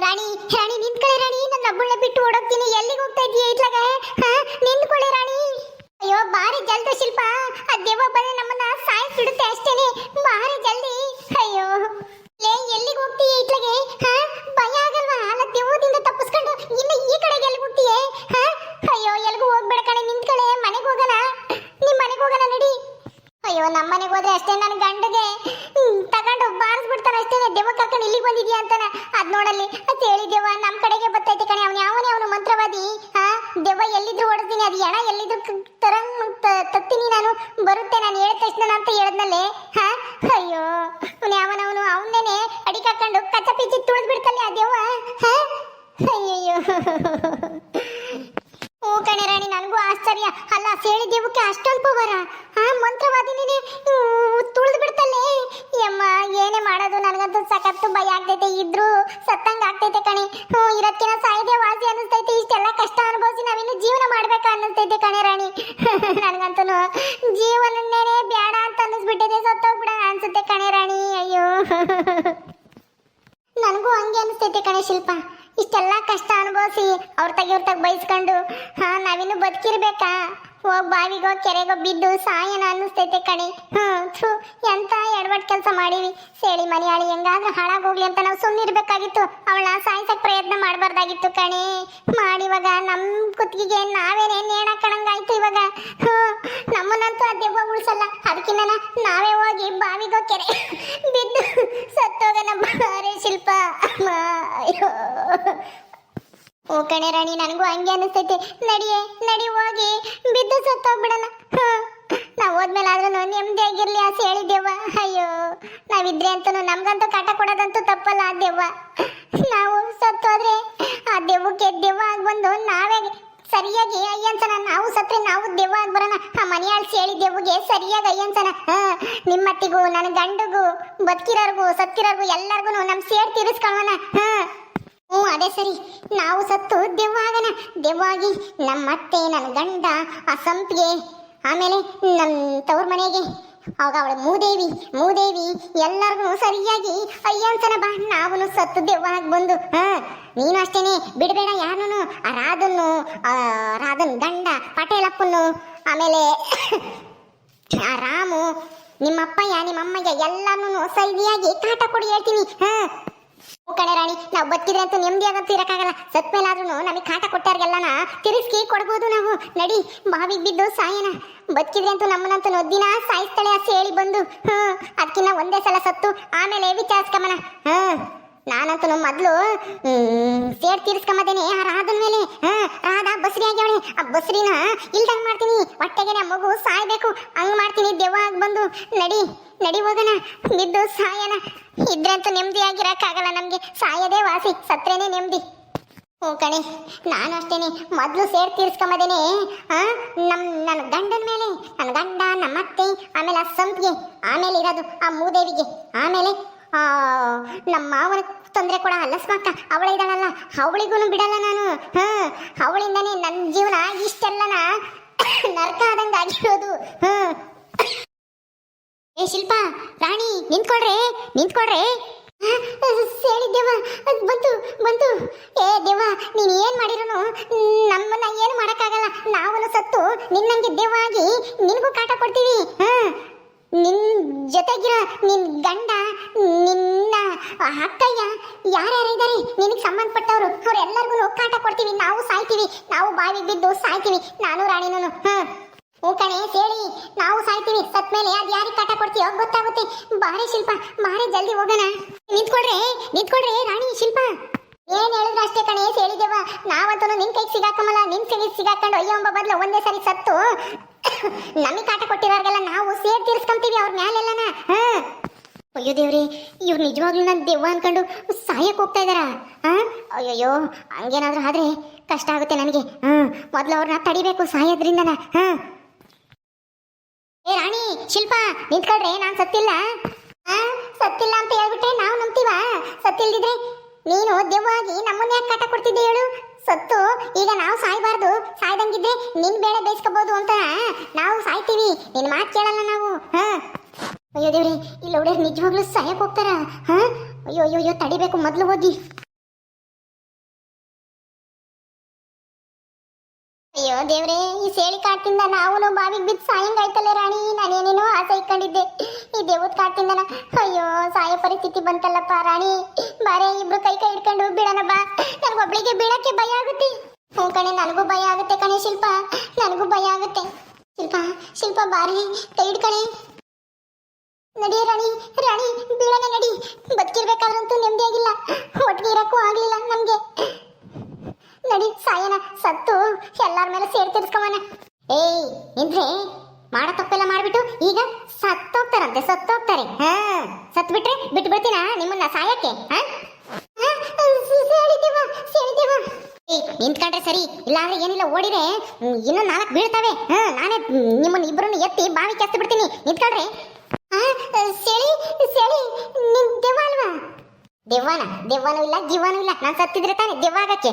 ರಾಣಿ ರಾಣಿ, ನಿಂತ್ಕೊಳ್ಳಿ ರಾಣಿ, ನನ್ನ ಒಬ್ಬಳನ್ನ ಬಿಟ್ಟು ಓಡೋಗ್ತೀನಿ. ಎಲ್ಲಿಗೆ ಹೋಗ್ತಾ ಇದೀಯ ಇತ್ಲಾಗ ನಿಂತ್ಕೊಳ್ಳಿ ರಾಣಿ. ಅಯ್ಯೋ, ಬಾರಿ ಜಲ್ದಿ ಶಿಲ್ಪ. ಆ ದೆವ್ವ ಬಂದ್ರೆ ನಮ್ಮನ್ನ ಸಾಯಿಸಿಡುತ್ತೆ ಅಷ್ಟೇನೆ. ಬಾರಿ ಜಲ್ದಿ. ಅಯ್ಯೋ. ಲೇ, ಎಲ್ಲಿಗೆ ಹೋಗ್ತೀಯ ಇತ್ಲಾಗೆ ಭಯ ಆಗಲ್ವಾ? ಅಲ್ಲ, ದೆವ್ವದಿಂದ ತಪ್ಪಿಸ್ಕೊಂಡು ಇನ್ನು ಈ ಕಡೆಗೆ ಎಲ್ಲಿ ಹೋಗ್ತೀಯೇ? ಹಾ ಬರುತ್ತೆ, ನಾನು ಹೇಳಿದ ತಕ್ಷಣ ಅಂತ ಹೇಳದ್ನಲ್ಲೇ? ಹಾ? ಅಯ್ಯೋ ಯಾವನವನು, ಅವನ್ನೇನೆ ಅಡಿಗೆ ಹಾಕೊಂಡು ಕಚ್ಚ ಪಿಚ್ಚಿ ತುಳಿದ್ ಬಿಡ್ತಲ್ಲ ಆ ದೆವ್ವ? ಹಾ? ಅಯ್ಯಯ್ಯೋ. ಓ ಕಣೆ ರಾಣಿ, ನನಗೂ ಆಶ್ಚರ್ಯ. ಅಲ್ಲ, ಸೇಳಿ ದೇವಕ್ಕೆ ಅಷ್ಟೊಂದು ಪವರ? ಹಾ ಮಂತ್ರವಾದಿನೇ ತುಳಿದು ಬಿಡ್ತಲ್ಲೇ ಯಮ್ಮ, ಏನೇ ಮಾಡೋದು? ನನಗಂತೂ ಸಖತ್ತು ಭಯ ಆಗ್ತೈತೆ ಇದ್ರು ಸತ್ತಂಗ ಆಗ್ತೈತೆ ಕಣೆ. ಹ್ಞೂ ಇರೋದ್ಕಿನ ಸಾಯಿದೆ ವಾಸಿ ಅನ್ನಿಸ್ತೈತೆ. ಇಷ್ಟೆಲ್ಲ ಕಷ್ಟ ಅನುಭವಿಸಿ ನಾವಿನ್ನು ಜೀವನ ಮಾಡ್ಬೇಕಾ ಅನ್ನಿಸ್ತೈತೆ ಕಣೆ ರಾಣಿ. ನನಗಂತೂ ಜೀವನನ್ನೇನೆ ಬೇಡ ಅಂತ ಅನ್ನಿಸ್ಬಿಟ್ಟಿದೆ. ಸತ್ತೋಗ್ಬಿಡ ಅನ್ಸುತ್ತೆ ಕಣೆ ರಾಣಿ. ಅಯ್ಯೋ. ನನಗೂ ಹಂಗೆ ಅನಿಸ್ತೈತೆ ಕಣೆ ಶಿಲ್ಪ. ಇಷ್ಟೆಲ್ಲ ಕಷ್ಟ ಅನುಭವಿಸಿ ಅವ್ರ ತಗಿ ಅವ್ರ ತಗ ಬೈಸ್ಕೊಂಡು, ಹಾ, ನಾವಿನ್ನು ಬದುಕಿರ್ಬೇಕಾ? ಹೋಗ್ ಬಾವಿಗೋ, ಕೆರೆಗೋ ಬಿದ್ದು ಸಾಯನ ಅನ್ನಿಸ್ತೈತೆ ಕಣೆ. ಹ್ಮ್, ಥೂ, ಎಂತ ಎಡವಟ್ ಕೆಲಸ ಮಾಡೀವಿ. ಸೇಳಿ ಮನೆಯಾಳಿ ಹೆಂಗಾದ್ರೂ ಹಾಳಾಗೋಗ್ಲಿ ಅಂತ ನಾವು ಸುಮ್ಮನಿರ್ಬೇಕಾಗಿತ್ತು ಅವಳನ್ನ ಸಾಯಿಸಕ್ಕೆ ಪ್ರಯತ್ನ ಮಾಡಬಾರ್ದಾಗಿತ್ತು ಕಣೆ. ಮಾಡಿವಾಗ ನಮ್ ಕುತ್ತಿಗೆಗೆ ನಾವೇನೇ ನೇಣಾಕಣಂಗಾಯ್ತು ಇವಾಗ. ಹ್ಮ್, ನಮ್ಮನ್ನಂತೂ ಆ ದೆವ್ವ ಉಳಿಸಲ್ಲ. ಅದಕ್ಕಿಂತ ನಾವೇ ಹೋಗಿ ಬಾವಿಗೋ, ಕೆರೆ ಬಿದ್ದು ಸತ್ತೋಗನ ಬಾರೆ ಶಿಲ್ಪ. ಓ ಕಣೆ ರಾಣಿ, ನನಗೂ ಹಂಗೆ ಅನಿಸ್ತೈತೆ ನಡಿಯೇ, ನಡಿ ಹೋಗಿ. ಬಿದ್ದು ಸತ್ತೋಗ್ಬಿಡಲ್ಲ ನಾವು ಹೋದ್ಮೇಲೆ ಆದ್ರೂ ನೆಮ್ಮದಿ ಆಗಿರ್ಲಿ ಆಸೆ ಹೇಳಿದ್ದೇವ ಅಯ್ಯೋ, ನಾವಿದ್ರೆ ಅಂತೂ ನಮ್ಗಂತೂ ಕಾಟ ಕೊಡೋದಂತೂ ತಪ್ಪಲ್ಲ ಆ ದೆವ್ವ. ನಾವು ಸತ್ತೋದ್ರೆ ಆ ದೆವ್ವಕ್ಕೆ ದೆವ್ವ ಆಗಿ ಬಂದು ನಾವೇ ಸರಿಯಾಗಿ ಅಯ್ಯನ್ಸನ ನಾವು ಸತ್ರೆ ನಾವು ದೆವ್ವ ಆಗಿ ಬರೋಣ ಆ ಮನೆಯಾಳ್ಸಿ ಹೇಳಿ ದೆವ್ವಗೆ ಸರಿಯಾಗಿ ಅಯ್ಯನ್ಸನ ಹಾ ನಿಮ್ಮತ್ತಿಗೂ, ನನ್ನ ಗಂಡಗೂ, ಬದುಕಿರೋರ್ಗೂ, ಸತ್ತಿರೋರ್ಗು ಎಲ್ಲರಿಗೂ ನಮ್ ಸೇರ್ ತೀರಿಸ್ಕೊಳ್ಳೋಣ ಹಾ ಸರಿ. ನಾವು ಸತ್ತು ದೆವ್ವಾಗನ. ದೆವ್ವಾಗಿ ನಮ್ಮತ್ತೆ, ನನ್ನ ಗಂಡ, ಆ ಸಂಪಿಗೆ, ಆಮೇಲೆ ನಮ್ಮ ತವ್ರ ಮನೆಗೆ. ಅವಾಗ ಅವಳ ಮೂದೇವಿ ಮೂದೇವಿ, ಎಲ್ಲರಿಗೂ ಸರಿಯಾಗಿ ಅಯ್ಯನ್ಸನ ಬಾ. ನಾವು ಸತ್ತು ದೆವ್ವಾಗಿ ಬಂದು, ಹಾ, ನೀನು ಅಷ್ಟೇನೆ, ಬಿಡಬೇಡ ಯಾರನ್ನು. ಆ ರಾಧನ್ನು ರಾಧನ್ ಗಂಡ, ಪಟೇಲಪ್ಪನ್ನು, ಆಮೇಲೆ ಆ ರಾಮು, ನಿಮ್ಮಪ್ಪಯ್ಯ, ನಿಮ್ಮಮ್ಮಯ್ಯ ಎಲ್ಲಾನು ಸರಿಯಾಗಿ ಕಾಟ ಕೊಡಿ ಹೇಳ್ತೀನಿ, ಹಾ. ಕಣೆ ರಾಣಿ, ನಾವು ಬದುಕಿದ್ರೆ ಅಂತೂ ನೆಮ್ಮದಿ ಇರಕ್ಕಾಗಲ್ಲ. ಸತ್ ಮೇಲಾದ್ರೂ ನಮಗೆ ಕಾಟ ಕೊಟ್ಟಾರ್ಗೆಲ್ಲನ ತಿರುಗಿಸಿ ಕೊಡ್ಬೋದು ನಾವು. ನಡಿ ಬಾವಿಗೆ ಬಿದ್ದು ಸಾಯನ ಬದುಕಿದ್ರೆ ಅಂತೂ ನಮ್ಮನ್ನಂತೂ ನೊದ್ದಿನ ಸಾಯಿಸ್ತಾಳೆ ಅಂತ ಹೇಳಿ ಬಂದು. ಹ್ಮ್ ಅದಕ್ಕಿನ್ನ ಒಂದೇ ಸಲ ಸತ್ತು, ಆಮೇಲೆ ವಿಚಾರಿಸ್ಕಮ್ಮನ. ಹ್ಮ್. ನಾನಂತೂ ಮೊದಲು ಸೇಡ್ ತೀರಿಸ್ಕೊಂಬದೇನೆ ಆ ರಾಧನ ಮೇಲೆ. ರಾಧ ಬಸ್ರಿ ಆಗ್ಯವಳೆ. ಆ ಬಸರಿನ ಇಲ್ದಂಗ್ ಮಾಡ್ತೀನಿ. ಹೊಟ್ಟೆಗೆ ನಮ್ಮ ಮಗು ಸಾಯ್ಬೇಕು. ಹಂಗ್ ಮಾಡ್ತೀನಿ. ದೆವ್ವ ಆಗಿ ಬಂದು ನಡಿ ನಡಿ ಹೋಗೋಣ. ಬಿದ್ದು ಸಾಯನ ಇದ್ರಂತೂ ನೆಮ್ಮದಿಯಾಗಿರಕ್ಕಾಗಲ್ಲ ನಮಗೆ. ಸಾಯದೇ ವಾಸಿ. ಸತ್ರೇನೆ ನೆಮ್ಮದಿ ಹ್ಞೂ ಕಣೆ, ನಾನು ಅಷ್ಟೇನೆ. ಮೊದಲು ಸೇರ್ ತೀರಿಸ್ಕೊಂಬದೇನೆ ನಮ್ಮ ನನ್ನ ಗಂಡನ ಮೇಲೆ. ನನ್ನ ಗಂಡ ನಮ್ಮ ಅತ್ತೆ ಆಮೇಲೆ ಆ ಸಂಪಿಗೆ, ಆಮೇಲೆ ಇರೋದು ಆ ಮೂದೇವಿಗೆ. ಆಮೇಲೆ ನಮ್ಮ ಮಾವನ ತೊಂದರೆ ಕೂಡ ಅಲ್ಲಸ್ಮಾಕ ಅವಳ ಇದ್ದಾಳಲ್ಲ. ಅವಳಿಗೂ ಬಿಡಲ್ಲ ನಾನು. ಹ್ಞೂ ಅವಳಿಂದನೇ ನನ್ನ ಜೀವನ ಇಷ್ಟೆಲ್ಲನ ನರಕ ಆದಂಗೆ ಆಗಿರೋದು. ಹ್ಞೂ ಏ, ಶಿಲ್ಪ, ರಾಣಿ, ನಿಂತ್ಕೊಳ್ರಿ ನಿಂತ್ಕೊಳ್ರಿ. ಸೇಳಿ ದೇವ. ಅದ್ ಬಂತು ಬಂತು. ಏ, ದೇವ, ನೀನು ಏನು ಮಾಡಿರೋನು? ನಮ್ಮನ್ನ ಏನು ಮಾಡಕ್ಕಾಗಲ್ಲ. ನಾವು ಸತ್ತು. ನಿನ್ನಂಗೆ ದೇವ ಆಗಿ ನಿನಗೂ ಕಾಟ ಕೊಡ್ತೀವಿ. ಹಾ. ನಿನ್ ಜೊತೆಗಿರೋ ನಿನ್ ಗಂಡ, ನಿನ್ನ ಅಕ್ಕಯ್ಯ ಯಾರ್ಯಾರಿದ್ದಾರೆ ನಿನಗೆ ಸಂಬಂಧಪಟ್ಟವರು, ಅವ್ರೆಲ್ಲರಿಗೂ ಕಾಟ ಕೊಡ್ತೀವಿ. ನಾವು ಸಾಯ್ತೀವಿ. ನಾವು ಬಾವಿ ಬಿದ್ದು ಸಾಯ್ತೀವಿ. ನಾನು ರಾಣಿನೂ ಹ್ಮ್. ಓ ಕಣೆ, ಸೇಳಿ. ನಾವು ಸಾಯ್ತೀವಿ. ಸತ್ ಮೇಲೆ ಅದು ಯಾರಿಗೆ ಕಾಟ ಕೊಡ್ತೀವಿ ಗೊತ್ತಾಗುತ್ತೆ. ಬಾರಿ ಶಿಲ್ಪ, ಬಾರಿ ಜಲ್ದಿ ಹೋಗೋಣ. ನಿಂತ್ಕೊಳ್ರೆ ನಿಂತ್ಕೊಳ್ರೆ ರಾಣಿ, ಶಿಲ್ಪ. ಏನ್ ಹೇಳಿದ್ರು ಅಷ್ಟೇ ಕಣೆ ಹೇಳಿದೇವ ನಾವಂತೂ ನಿನ್ ಕೈಗೆ ಸಿಗಾಕಮಲ್ಲ ನಿನ್ ಕೈಗೆ ಸಿಗಾಕೊಂಡು ಅಯ್ಯೋ ಎಂಬ ಬದಲು ಒಂದೇ ಸರಿ ಸತ್ತು. ನಮಗೆ ಕಾಟ ಕೊಟ್ಟಿರೋರ್ಗೆಲ್ಲ ನಾವು ಸೇರ್ ತೀರ್ಸ್ಕೊಂತೀವಿ ಅವ್ರ ಮ್ಯಾಲೆಲ್ಲನ. ಹಾ. ಅಯ್ಯೋ ದೇವ್ರಿ, ಇವ್ರು ನಿಜವಾಗ್ಲೂ ನನ್ನ ದೆವ್ವ ಅನ್ಕೊಂಡು ಸಾಯಕ್ ಹೋಗ್ತಾ ಇದಾರ? ಹಾ? ಅಯ್ಯಯ್ಯೋ, ಹಂಗೇನಾದ್ರೂ ಆದ್ರೆ ಕಷ್ಟ ಆಗುತ್ತೆ ನನಗೆ. ಹ್ಮ್ ಮೊದ್ಲು ಅವ್ರನ್ನ ತಡಿಬೇಕು ಸಾಯೋದ್ರಿಂದನ. ಹಾ. ಏ ರಾಣಿ, ಶಿಲ್ಪ, ನಿಂತ್ಕೊಳ್ರೆ, ನಾನ್ ಸತ್ತಿಲ್ಲ. ಆ ಸತ್ತಿಲ್ಲ ಅಂತ ಹೇಳ್ಬಿಟ್ರೆ ನಾವು ನಂಬ್ತೀವ? ಸತ್ತಿಲ್ದಿದ್ರೆ ನೀನು ದೆವ್ವಾಗಿ ನಮ್ಮನ್ನ ಯಾಕೆ ಕಾಟ ಕೊಡ್ತಿದ್ದೆ ಹೇಳು? ಸತ್ತು, ಈಗ ನಾವು ಸಾಯ್ಬಾರ್ದು. ಸಾಯ್ದಂಗಿದ್ರೆ ನಿನ್ ಬೇಳೆ ಬೇಯಿಸ್ಕೋಬಹುದು ಅಂತ. ನಾವು ಸಾಯ್ತೀವಿ. ನಿನ್ ಮಾತು ಕೇಳಲ್ಲ ನಾವು. ಹಾ? ಅಯ್ಯೋ ದೇವ್ರಿ ಇಲ್ಲಿ ಹುಡುಗರು ನಿಜವಾಗ್ಲೂ ಸಾಯಕ್ ಹೋಗ್ತಾರ? ಹಾ? ಅಯ್ಯೋ ಅಯ್ಯೋ ತಡಿಬೇಕು ಮೊದ್ಲು ಹೋಗಿ. ಅಯ್ಯೋ ದೇವ್ರೆ, ಈ ಸೇಳಿ ಕಾಟಿಂದ ನಾವು ಬಾವಿಗೆ ಬಿದ್ದು ಸಾಯಂಗಾಯ್ತಲ್ಲ ರಾಣಿ. ನಾನೇನೇನೋ ಆಸೆ ಇಟ್ಕೊಂಡಿದ್ದೆ. ಈ ದೇವದ ಕಾಟಿಂದನ ಅಯ್ಯೋ, ಸಾಯ ಪರಿಸ್ಥಿತಿ ಬಂತಲ್ಲಪ್ಪ ರಾಣಿ. ಬಾರೆ, ಇಬ್ರು ಕೈ ಕೈ ಹಿಡ್ಕೊಂಡು ಬಿಡೋಣ ಬಾ. ನನಗೊಬ್ಳಿಗೆ ಬೀಳಕ್ಕೆ ಭಯ ಆಗುತ್ತೆ. ಹ್ಞೂ ಕಣೆ, ನನಗೂ ಭಯ ಆಗುತ್ತೆ ಕಣೆ ಶಿಲ್ಪ. ನನಗೂ ಭಯ ಆಗುತ್ತೆ. ಶಿಲ್ಪ ಶಿಲ್ಪ, ಬಾರಿ, ಕೈ ಹಿಡ್ಕಣೆ ನಡಿ ರಾಣಿ ರಾಣಿ, ಬೀಳೋಣ ನಡಿ. ಬದುಕಿರ್ಬೇಕಾದ್ರಂತೂ ನೆಮ್ಮದಿಯಾಗಿಲ್ಲ ಒಟ್ಟಿಗೆ ಇರಕ್ಕೂ ಆಗ್ಲಿಲ್ಲ ನಮಗೆ. ನಡಿ ಸಾಯನ ಸತ್ತು. ಎಲ್ಲರ ಮೇಲೆ ಸೇರ್ ತೀರ್ಸ್ಕೊವನ ಏಯ್ ನಿಂದ್ರೆ ಮಾಡೋ ತಪ್ಪೆಲ್ಲ ಮಾಡಿಬಿಟ್ಟು ಈಗ ಸತ್ತೋಗ್ತಾರಂತೆ, ಸತ್ತೋಗ್ತಾರೆ. ಹಾ ಸತ್ ಬಿಟ್ರೆ ಬಿಟ್ಟು ಬಿಡ್ತೀನ ನಿಮ್ಮನ್ನ ಸಾಯಕ್ಕೆ ನಿಂತ್ಕೊಂಡ್ರೆ ಸರಿ, ಇಲ್ಲಾಂದ್ರೆ ಏನಿಲ್ಲ ಓಡಿದ್ರೆ ಇನ್ನೂ ನಾಲ್ಕು ಬೀಳ್ತಾವೆ. ಹಾ, ನಾನೇ ನಿಮ್ಮನ್ನ ಇಬ್ಬರನ್ನು ಎತ್ತಿ ಬಾವಿ ಕೆಸ್ತು ಬಿಡ್ತೀನಿ ನಿಂತ್ಕೊಂಡ್ರೆ ಸೆಳಿ, ಸೇಳಿ ದೆವ್ವನ, ದೆವ್ವನೂ ಇಲ್ಲ, ಜೀವನೂ ಇಲ್ಲ. ನಾನು ಸತ್ತಿದ್ರೆ ತಾನೆ, ದೆವ್ವ ಆಗಕ್ಕೆ?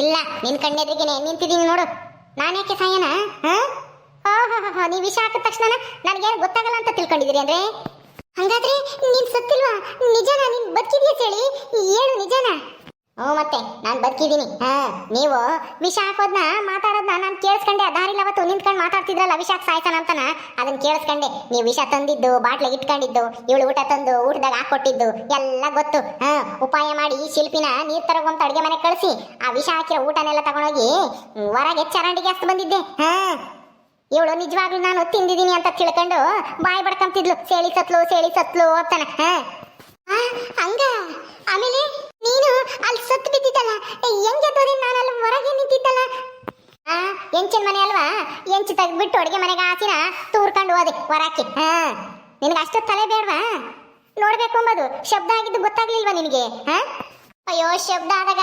ಇಲ್ಲ, ನಿನ್ ಕಣ್ಣೆದ್ರಿಗೆನೆ ನಿಂತಿದ್ದೀನಿ ನೋಡು. ನಾನೇಕೆ ಸಾಯನ ಹಾ? ಓಹೋ ನೀ ವಿಷ ಹಾಕಿದ ತಕ್ಷಣ ನನಗೇನು ಗೊತ್ತಾಗಲ್ಲ ಅಂತ ತಿಳ್ಕೊಂಡಿದ್ದೀರಿ ಅಂದ್ರೆ? ಹಂಗಾದ್ರೆ ನೀನ್ ಸತ್ತಿಲ್ವಾ? ನಿಜನಾ? ನೀನ್ ಬದುಕಿದ್ಯಾ ಹೇಳಿ? ಏಳು ನಿಜನಾ? ಹ್ಞೂ ಮತ್ತೆ, ನಾನು ಬದುಕಿದ್ದೀನಿ. ಹಾ, ನೀವು ವಿಷ ಹಾಕೋದ್ನ ಮಾತಾಡೋದನ್ನ ನಾನು ಕೇಳಿಸ್ಕೊಂಡೆ ದಾರಿಲಿ ಅವತ್ತು ನಿಂತ್ಕೊಂಡು ಮಾತಾಡ್ತಿದ್ರಲ್ಲ ವಿಷ ಸಾಯ್ತಾನ ಅಂತನ? ಅದನ್ನ ಕೇಳಿಸ್ಕೊಂಡೆ. ನೀವು ವಿಷ ತಂದಿದ್ದು, ಬಾಟ್ಲಿ ಇಟ್ಕೊಂಡಿದ್ದು, ಇವಳು ಊಟ ತಂದು ಊಟದಾಗ ಹಾಕೊಟ್ಟಿದ್ದು ಎಲ್ಲ ಗೊತ್ತು. ಹಾ, ಉಪಾಯ ಮಾಡಿ ಈ ಶಿಲ್ಪಿನ ನೀರ್ ತರಗೊಂತ ಅಡುಗೆ ಮನೆ ಕಳಿಸಿ. ಆ ವಿಷ ಹಾಕಿರೋ ಊಟನೆಲ್ಲ ತಗೊಂಡೋಗಿ ಹೊರಗೆ ಚರಂಡಿಗೆ ಹಸ್ತು ಬಂದಿದ್ದೆ. ಹಾ, ಇವಳು ನಿಜವಾಗ್ಲೂ ನಾನು ತಿಂದಿದ್ದೀನಿ ಅಂತ ತಿಳ್ಕೊಂಡು ಬಾಯಿ ಬಡ್ಕೊಂತಿದ್ಲು. ಸೇಳಿ ಸತ್ಲು ಸೇಳಿ ಸತ್ಲು ಅಂತಾನೆ. ಹಾ ಆ, ಹಂಗ ಆಮೇಲೆ ನೀನು ಅಲ್ಲಿ ಸತ್ತು ಬಿದ್ದಿದ್ದಲ್ಲ ಹೆಂಗೆ ತೋರಿ ನಾನು ಅಲ್ಲಿ ಹೊರಗೆ ನಿಂತಿದ್ದಲ್ಲ ಆ ಎಂಚಿನ ಮನೆ ಅಲ್ವಾ ತೆಗ್ದ್ಬಿಟ್ಟು ಅಡುಗೆ ಮನೆಗೆ ಹಾಸಿನ ತೂರ್ಕೊಂಡು ಹೋದೆ ಹೊರಾಕಿ ಹಾ, ನಿನಗೆ ಅಷ್ಟು ತಲೆ ಬೇಡವಾ? ನೋಡ್ಬೇಕು ಅಂಬದು, ಶಬ್ದ ಆಗಿದ್ದು ಗೊತ್ತಾಗ್ಲಿಲ್ವಾ ನಿನಗೆ? ಅಯ್ಯೋ, ಶಬ್ದ ಆದಾಗ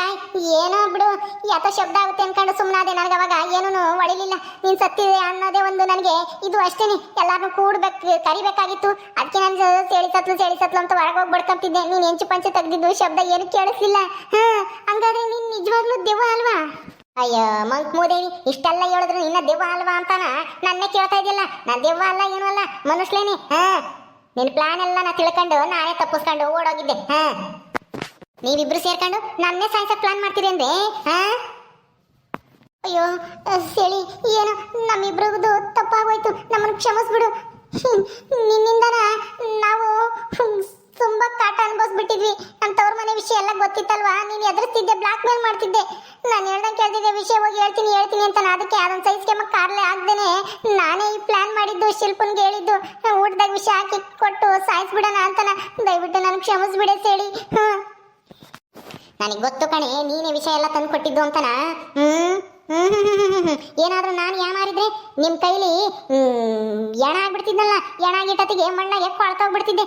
ಏನೋ ಬಿಡು, ಯಾತ ಶಬ್ದ ಆಗುತ್ತೆ ಅನ್ಕೊಂಡು ಸುಮ್ಮನಾದೆ ನನಗೆ ಅವಾಗ ಏನೂ ಒಳಿಲಿಲ್ಲ. ನೀನ್ ಸತ್ತಿದೆ ಅನ್ನೋದೇ ಒಂದು ನನಗೆ ಇದು ಅಷ್ಟೇನೆ. ಎಲ್ಲಾರನ್ನೂ ಕೂಡ್ಬೇಕು, ಕರಿಬೇಕಾಗಿತ್ತು. ಅದಕ್ಕೆ ನಾನು ಸೇಳಿ ಸತ್ಲು ಸೇಳಿ ಸತ್ಲು ಅಂತ ಹೊರಗೆ ಹೋಗಿ ಬಡ್ಕೊಂತಿದ್ದೆ. ನೀನ್ ಎಂಚು ಪಂಚೆ ತೆಗ್ದಿದ್ದು ಶಬ್ದ ಏನು ಕೇಳಿಸ್ಲಿಲ್ಲ. ಹಾ, ಹಂಗಾದ್ರೆ ನೀನ್ ನಿಜವಾಗ್ಲೂ ದೆವ್ವ ಅಲ್ವಾ? ಅಯ್ಯೋ ಮಂಕ್ ಮೂದೇವಿ ಇಷ್ಟೆಲ್ಲ ಹೇಳಿದ್ರು ನಿನ್ನ ದೆವ್ವ ಅಲ್ವಾ ಅಂತಾನ? ನನ್ನೇ ಕೇಳ್ತಾ ಇದೆಯಲ್ಲ ನಾ ದೆವ್ವ ಅಲ್ಲ, ಏನೂ ಅಲ್ಲ? ಮನುಷ್ಯನಿ ಹಾ? ನಿನ್ ಪ್ಲಾನ್ ಎಲ್ಲ ನಾ ತಿಳ್ಕೊಂಡು ನಾನೇ ತಪ್ಪಿಸ್ಕೊಂಡು ಓಡೋಗಿದ್ದೆ, ಹಾ? ನೀವಿಬ್ರು ಸೇರ್ಕೊಂಡು ನನ್ನೇ ಸಾಯಿಸ ಪ್ಲಾನ್ ಮಾಡ್ತೀರಿ ಅಂದ್ರೆ, ಹಾ? ಅಯ್ಯೋ ಸೆಳಿ, ಏನು ನಮ್ಮಿಬ್ರದ್ದು ತಪ್ಪಾಗೋಯ್ತು. ನಮ್ಮನ್ನು ಕ್ಷಮಿಸ್ಬಿಡು. ಬಿಡು ನಿನ್ನಿಂದನ ನಾವು ತುಂಬಾ ಕಾಟ ಅನ್ಭವಿಸ್ಬಿಟ್ಟಿದ್ವಿ. ನಮ್ಮ ತವ್ರ ಮನೆ ವಿಷಯ ಎಲ್ಲ ಗೊತ್ತಿತ್ತಲ್ವಾ? ನೀನು ಎದುರಿಸ್ತಿದ್ದೆ ಬ್ಲಾಕ್ ಮೇಲ್ ಮಾಡ್ತಿದ್ದೆ. ನಾನು ಕೇಳ್ತಿದ್ದೆ ವಿಷಯ ಹೋಗಿ ಹೇಳ್ತೀನಿ ಹೇಳ್ತೀನಿ ಅಂತ ಅದಕ್ಕೆ ಅದೊಂದು ಸೈಜ್ಗೆ ಕಾರ್ಲೆ ಆಗ್ದೇನೆ. ನಾನೇ ಈ ಪ್ಲಾನ್ ಮಾಡಿದ್ದು, ಶಿಲ್ಪನ್ಗೆ ಹೇಳಿದ್ದು. ಊಟದಾಗ ವಿಷಯ ಹಾಕಿ ಕೊಟ್ಟು ಸಾಯಿಸ್ಬಿಡೋಣ ಅಂತನ ದಯವಿಟ್ಟು ನನಗೆ ಕ್ಷಮಿಸ್ಬಿಡೆ ಹೇಳಿ ಹ್ಮ್. ನನಗೆ ಗೊತ್ತು ಕಣೆ, ನೀನೇ ವಿಷಯ ಎಲ್ಲ ತಂದು ಕೊಟ್ಟಿದ್ದು ಅಂತನ ಹ್ಮ್. ಏನಾದ್ರೂ ನಾನು ಯಾಮಾರಿದ್ರೆ ನಿಮ್ ಕೈಲಿ ಎಣ ಆಗ್ಬಿಡ್ತಿದ್ನಲ್ಲ ಎಣ ಆಗಿಟ್ಟತಿಗೆ ಮಣ್ಣಾಗೆ ಕೊಳ್ತೋಗ್ಬಿಡ್ತಿದ್ದೆ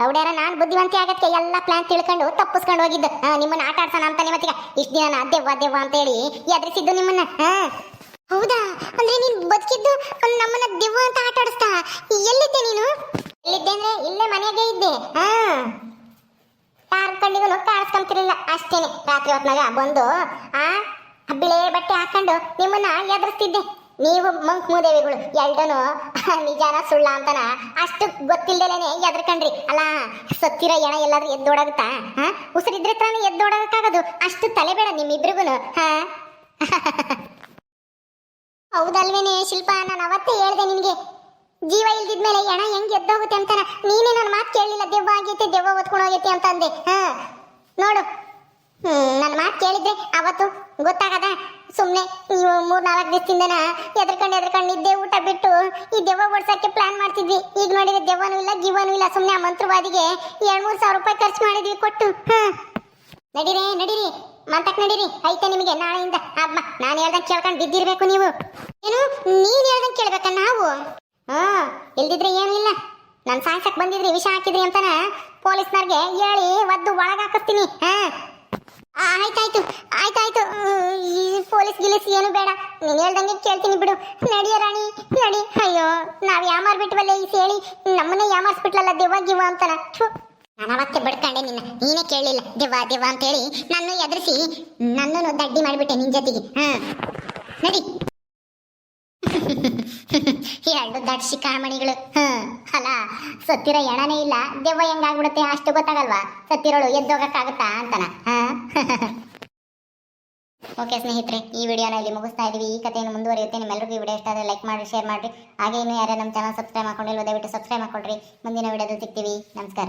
ಅವಡ್ಯಾರ ನಾನು ಬುದ್ಧಿವಂತಿ ಆಗಕ್ಕೆ ಎಲ್ಲ ಪ್ಲಾನ್ ತಿಳ್ಕೊಂಡು ತಪ್ಪಿಸ್ಕೊಂಡು ಹೋಗಿದ್ದು. ನಿಮ್ಮನ್ನ ಆಟ ಆಡ್ಸೋಣ ಅಂತ ಮತ್ತೀಗ ಇಷ್ಟು ದಿನ ನಾ ದೇವ್ವ ಅಂತ ಹೇಳಿ ಎದುರಿಸಿದ್ದು ನಿಮ್ಮನ್ನ. ಹೌದಾ? ಅಂದ್ರೆ ನೀನ್ ಬದುಕಿದ್ದು ನಮ್ಮನ್ನ ದೆವ್ವ ಅಂತ ಆಟ ಆಡಿಸ್ತಾ? ಎಲ್ಲಿದ್ದೆ ನೀನು? ಎಲ್ಲಿದ್ದೆ ಅಂದ್ರೆ ಇಲ್ಲೇ ಮನೆಗೆ ಇದ್ದೆ. ಹಾ. ಯಾರ ಕಣ್ಣಿಗೂ ಅಷ್ಟೇನೆ. ರಾತ್ರಿ ಹೊತ್ನಾಗ ಬಂದು ಆ ಬಿಳೆ ಬಟ್ಟೆ ಹಾಕೊಂಡು ನಿಮ್ಮನ್ನ ಎದುರಿಸ್ತಿದ್ದೆ. ನೀವು ಮಂಕ್ ಮೂದೇವಿಗಳು ಎಲ್ಡನು ನಿಜಾನ ಸುಳ್ಳ ಅಂತನ ಅಷ್ಟು ಗೊತ್ತಿಲ್ದೇನೆ ಎದ್ರಕಂಡ್ರಿ ಅಲ್ಲ, ಸತ್ತಿರ ಎಣ ಎಲ್ಲಾದ್ರೂ ಎದ್ದೋಡಾಗುತ್ತಾ? ಹಾ? ಉಸಿರಿದ್ರೆ ತಾನೇ ಎದ್ದೋಡಕ್ಕಾಗೋದು ಅಷ್ಟು ತಲೆ ಬೇಡ ನಿಮ್ಮಿಬ್ರಿಗೂ ಹೌದಲ್ವೇನೆ ಶಿಲ್ಪ, ನಾನು ಅವತ್ತೇ ಹೇಳ್ದೆ ನಿನಗೆ ಜೀವ ಇಲ್ದಿದ್ಮೇಲೆ ಎಣ ಹೆಂಗ್ ಎದ್ದೋಗುತ್ತೆ ಅಂತಾನ. ನೀನೇ ನನ್ನ ಮಾತು ಕೇಳಲಿಲ್ಲ ದೆವ್ವ ಆಗೈತೆ, ದೆವ್ವ ಹೊತ್ಕೊಂಡು ಹೋಗೈತೆ ಅಂತ ಅಂದೆ. ಹಾ? ನೋಡು. ಹ್ಮ್ ನನ್ನ ಮಾತು ಕೇಳಿದ್ರೆ ಅವತ್ತು ಗೊತ್ತಾಗದ? ಸುಮ್ಮನೆ ನೀವು ಮೂರ್ ನಾಲ್ಕು ದಿವಸದಿಂದನ ಎದ್ರಕೊಂಡು ಎದ್ರಕೊಂಡು ಇದ್ದೇ ಊಟ ಬಿಟ್ಟು ಈ ದೆವ್ವ ಓಡ್ಸಕ್ಕೆ ಪ್ಲಾನ್ ಮಾಡ್ತಿದ್ವಿ. ಈಗ ನೋಡಿದ್ರೆ ದೆವ್ವನೂ ಇಲ್ಲ, ಗಿವ್ವನೂ ಇಲ್ಲ. ಸುಮ್ಮನೆ ಆ ಮಂತ್ರವಾದಿಗೆ ಎರಡ್ ಮೂರ್ ಸಾವಿರ ರೂಪಾಯಿ ಖರ್ಚು ಮಾಡಿದ್ವಿ ಕೊಟ್ಟು. ಹಾಂ. ನಡೀರಿ ನಡೀರಿ. ಮಾತಾಕ್ ನಡೀರಿ. ಐತೆ ನಿಮಗೆ, ನಾಳೆಯಿಂದ. ಅಮ್ಮ ನಾನು ಹೇಳ್ದಂಗೆ ಕೇಳ್ಕೊಂಡು ಬಿದ್ದಿರ್ಬೇಕು ನೀವು. ಏನು? ನೀನು ಹೇಳ್ದಂಗೆ ಕೇಳ್ಬೇಕ ನಾವು? ಹಾ, ಇಲ್ದಿದ್ರೆ ಏನೂ ಇಲ್ಲ. ನಾನು ಸಾಯ್ಸಕ್ಕೆ ಬಂದಿದ್ರಿ, ವಿಷ ಹಾಕಿದ್ರಿ ಅಂತಾನ ಪೊಲೀಸ್ನವ್ರಿಗೆ ಹೇಳಿ ಒದ್ದು ಒಳಗೆ ಹಾಕಿಸ್ತೀನಿ ಹಾ. ಆಯ್ತಾಯ್ತು ಆಯ್ತಾಯ್ತು. ಈ ಪೊಲೀಸ್ ಗಿಲೀಸ್ ಏನು ಬೇಡ. ನೀನು ಹೇಳ್ದಂಗೆ ಕೇಳ್ತೀನಿ ಬಿಡು. ನಡಿಯ ರಾಣಿ, ನಡಿ. ಅಯ್ಯೋ, ನಾವ್ ಯಾಮಾರ್ ಬಿಟ್ವಲ್ಲ ಈ ಸೇಳಿ? ನಮ್ಮನ್ನೇ ಯಾಮಾರ್ಸ್ಬಿಟ್ಲಲ್ಲ ದೆವ್ವ ಗಿವ್ವ ಅಂತಾನ? ಥು. ನಾನು ಅವತ್ತೆ ಬಡ್ಕಂಡೆ ನಿನ್ನ. ನೀನೇ ಕೇಳಲಿಲ್ಲ ದೆವ್ವ ದೆವ್ವ ಅಂತೇಳಿ ನನ್ನ ಎದುರಿಸಿ ನನ್ನನ್ನು ದಡ್ಡಿ ಮಾಡಿಬಿಟ್ಟೆ ನಿನ್ ಜೊತೆಗೆ. ಹಾ ನಡಿ. ಎರಡು ದಡ್ ಕಾಮಣಿಗಳು ಹ ಸತ್ತಿರೋ ಎಣನೇ ಇಲ್ಲ. ದೆವ್ವ ಹೆಂಗಾಗ್ಬಿಡುತ್ತೆ ಅಷ್ಟು ಗೊತ್ತಾಗಲ್ವಾ? ಸತ್ತಿರೋಳು ಎದ್ದೋಗಕ್ಕಾಗುತ್ತಾ ಅಂತನ. ಓಕೆ ಸ್ನೇಹಿತರೆ, ಈ ವಿಡಿಯೋನ ಇಲ್ಲಿ ಮುಗಿಸ್ತಾ ಇದ್ದೀವಿ ಈ ಕಥೆಯನ್ನು ಮುಂದುವರಿಯುತ್ತೆ. ನಿಮ್ಮೆಲ್ಲರಿಗೂ ವಿಡಿಯೋ ಇಷ್ಟ ಆದರೆ ಲೈಕ್ ಮಾಡಿ ಶೇರ್ ಮಾಡಿರಿ. ಹಾಗೆ ಇನ್ನೂ ಯಾರು ನಮ್ಮ ಚಾನಲ್ ಸಬ್ಸ್ಕ್ರೈಬ್ ಮಾಡ್ಕೊಂಡಿಲ್ಲ ದಯವಿಟ್ಟು ಸಬ್ಸ್ಕ್ರೈಬ್ ಮಾಡ್ಕೊಳ್ರಿ. ಮುಂದಿನ ವಿಡಿಯೋದಲ್ಲಿ ಸಿಗ್ತೀವಿ. ನಮಸ್ಕಾರ.